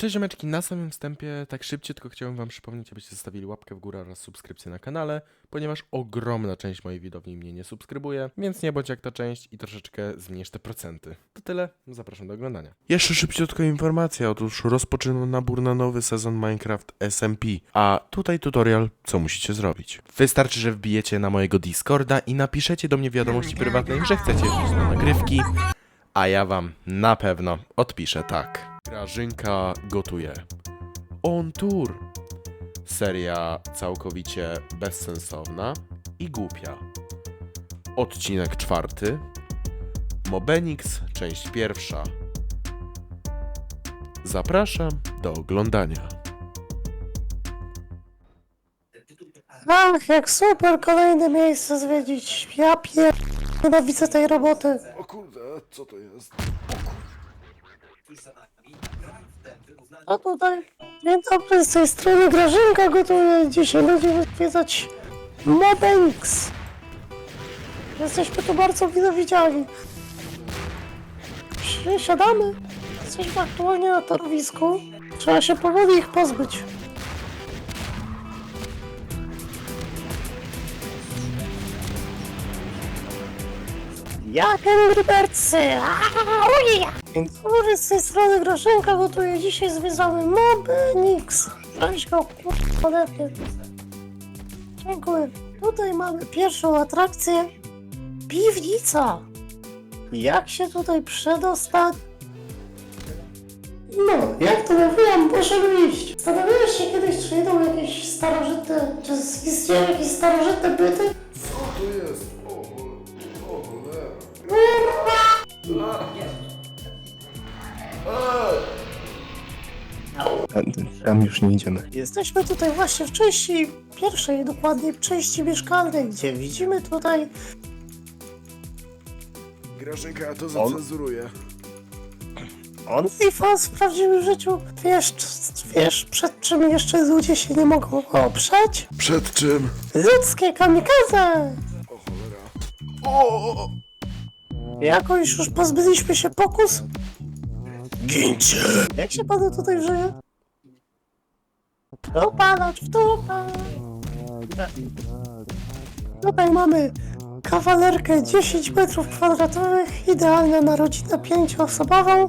Cześć ziomeczki, na samym wstępie tak szybciutko chciałem wam przypomnieć, abyście zostawili łapkę w górę oraz subskrypcję na kanale, ponieważ ogromna część mojej widowni mnie nie subskrybuje, więc nie bądź jak ta część i troszeczkę zmniejsz te procenty. To tyle, zapraszam do oglądania. Jeszcze szybciutko informacja, otóż rozpoczynam nabór na nowy sezon Minecraft SMP, a tutaj tutorial, co musicie zrobić. Wystarczy, że wbijecie na mojego Discorda i napiszecie do mnie wiadomości prywatnej, że chcecie wbić na nagrywki, a ja wam na pewno odpiszę tak. Grażynka gotuje. On tour. Seria całkowicie bezsensowna i głupia. Odcinek czwarty. Mobenix, część pierwsza. Zapraszam do oglądania. Ach, jak super, kolejne miejsce zwiedzić. Ja pier... Nienawidzę tej roboty. O kurde, co to jest? A tutaj, dzień dobry, z tej strony Grażynka gotuje. Dzisiaj będziemy zwiedzać Mobenix. Jesteśmy tu bardzo mile widziani. Siadamy. Jesteśmy aktualnie na torowisku. Trzeba się powoli ich pozbyć. Jak Angry Birdsy! Dzień dobry, z tej strony Groszynka gotuje. Dzisiaj zwiedzamy Mobenix. Weź go, mnie. Dziękuję. Tutaj mamy pierwszą atrakcję. Piwnica. Jak się tutaj przedostać? No, jak to mówiłam, możemy iść. Zastanawiałeś się kiedyś, czy idą jakieś starożytne, czy istnieją jakieś starożytne byty? Co to jest? O. Tam już nie idziemy. Jesteśmy tutaj właśnie w części pierwszej, dokładnie w części mieszkalnej, gdzie widzimy tutaj Grażynka, ja to zacenzuruję. OnlyFans w prawdziwym życiu. Wiesz, wiesz, przed czym jeszcze ludzie się nie mogą oprzeć? Przed czym? Ludzkie kamikaze! O! Jakoś już pozbyliśmy się pokus? Gincie! Jak się panu tutaj żyje? Dopalacz w dupę! Tutaj mamy kawalerkę 10 metrów kwadratowych, idealna na rodzinę pięcioosobową.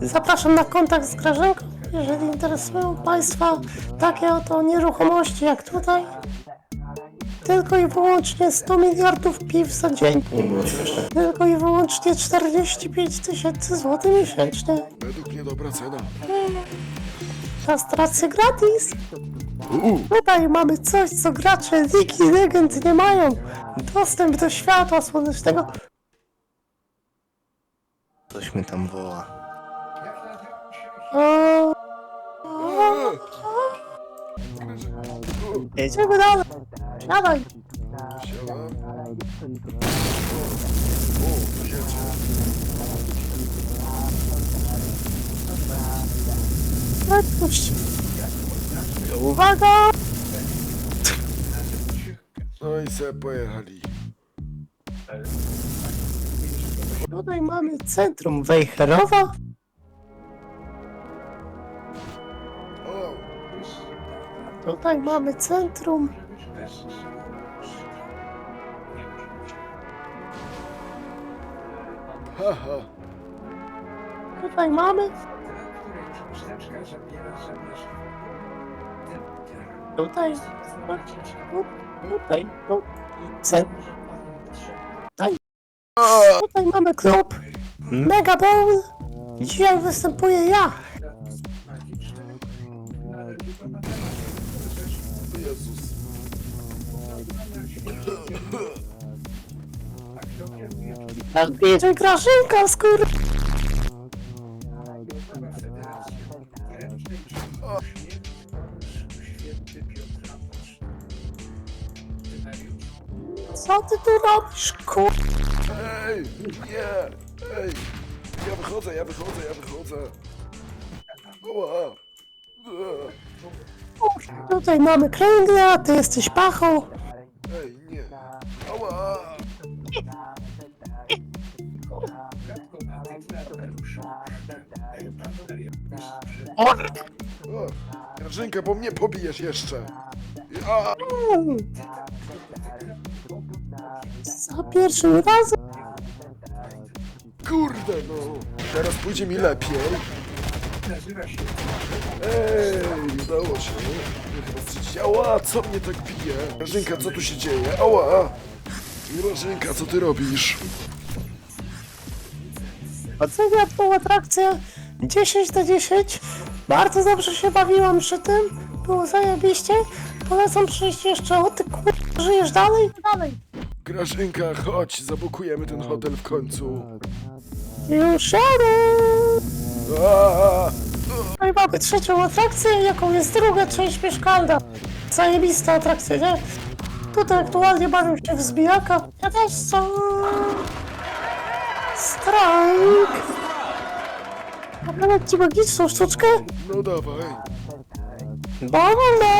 Zapraszam na kontakt z Grażynką, jeżeli interesują Państwa takie oto nieruchomości jak tutaj. Tylko i wyłącznie 100 miliardów piw za dzień. Nie było śmieszne. Tylko i wyłącznie 45 tysięcy złotych miesięcznie. Według mnie dobra cena. Kastracje gratis. Tutaj mamy coś, co gracze League i Legend nie mają. Dostęp do światła słonecznego. Coś mnie tam woła. O, Jedziemy dalej. Siadam. Odpuść. Uwaga. No i se pojechali. Tutaj mamy centrum Wejherowa. Tutaj mamy centrum. Haha! Tutaj mamy. Tutaj. Tutaj. Tutaj. Tutaj mamy klub. Mega Bowl. Dzisiaj występuję ja. Jedzie Grażynka, skór. Co ty tu robisz, kur... Ej! Nie! Ej! Ja wychodzę, ja wychodzę, ja wychodzę! Oła! Eee. Tutaj mamy kręgle, a ty jesteś pachą. O, Grażynka, bo mnie pobijesz jeszcze. Ja. Za pierwszym razem. Kurde, no. Teraz pójdzie mi lepiej. Ej, udało się. Chyba strzelić. Ała, co mnie tak bije? Grażynka, co tu się dzieje? Ała. Grażynka, co ty robisz? Oceniam tą atrakcję 10 na 10. Bardzo dobrze się bawiłam przy tym. Było zajebiście. Polecam przyjść jeszcze. O ty kur... żyjesz dalej? Dalej. Grażynka, chodź, zabukujemy ten hotel w końcu. Już jadę. No i mamy trzecią atrakcję, jaką jest druga część mieszkalna. Zajebista atrakcja, nie? Tutaj aktualnie bawią się w zbijaka. Ja też chcę. Strajk. Pokazać ci magiczną sztuczkę? No dawaj. Wolno!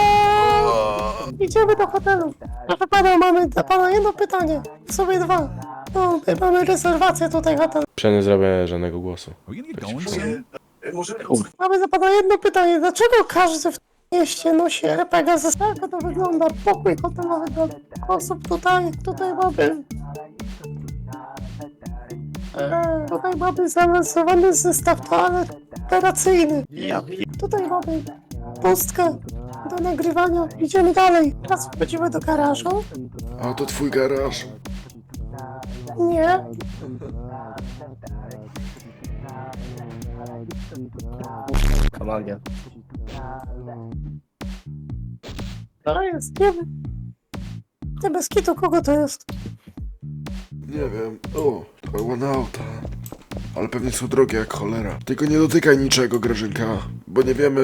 Idziemy do hotelu. Proszę pana, mamy dla pana jedno pytanie. W sumie dwa. No, my mamy rezerwację tutaj hotelu. Przecież nie zrobię żadnego głosu. Are we gonna get going soon? Mamy dla pana jedno pytanie. Dlaczego każdy w mieście nosi RPG ze Jak to wygląda? Pokój hotelowy dla osób tutaj. Tutaj mamy... E, tutaj mamy zaawansowany zestaw toalet operacyjny. Tutaj mamy pustkę do nagrywania. Idziemy dalej. Teraz wchodzimy do garażu. A to twój garaż. Nie. Kamalia. To jest, nie wiem. Ty bez kitu, kogo to jest? Nie wiem. O, to ładne auta. Ale pewnie są drogie jak cholera. Tylko nie dotykaj niczego, Grażynka. Bo nie wiemy...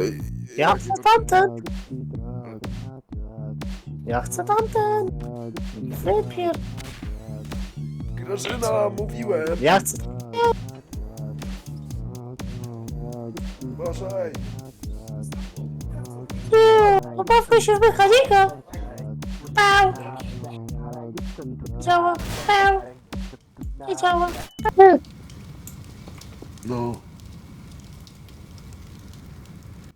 Ej, Ja chcę tamten. Ja chcę tamten. Wypier... Grażyna, mówiłem. Ja chcę... Uważaj. Pobawmy się w mechanika. Pał. Działa. Pał. Nie działa. No.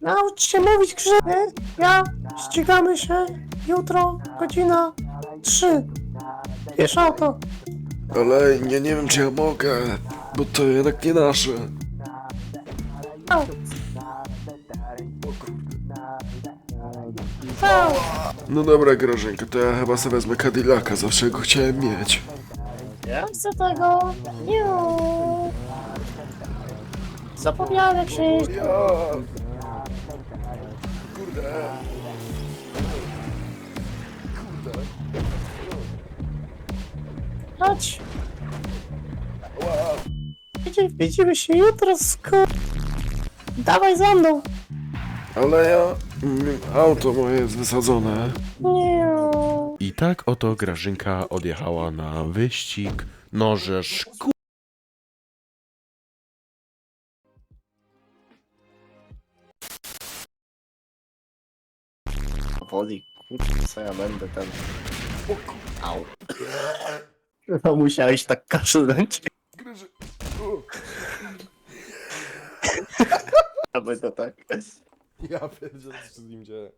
Naucz się mówić grzyby. Ja. Ścigamy się. Jutro. Godzina. Trzy. Wiesz auto. Ale nie, nie wiem, czy ja mogę. Bo to jednak nie nasze. Pał. No dobra, Grażynka, to ja chyba sobie wezmę Cadillaca. Zawsze go chciałem mieć. Ja chcę tego. Nie. Zapomniałem jeździ. Ja. Kurde. Kurde. Chodź. Ła. Widzimy, widzimy się jutro, sko... Dawaj za mną. Ale ja... Auto moje jest wysadzone. Nie. I tak oto Grażynka odjechała na wyścig. Nożesz ku... Woli, co ja będę ten... Au. No musiałeś tak kaszlnąć. Graży... O, A będę tak. Ja pierdzielę, co z nim dzieje.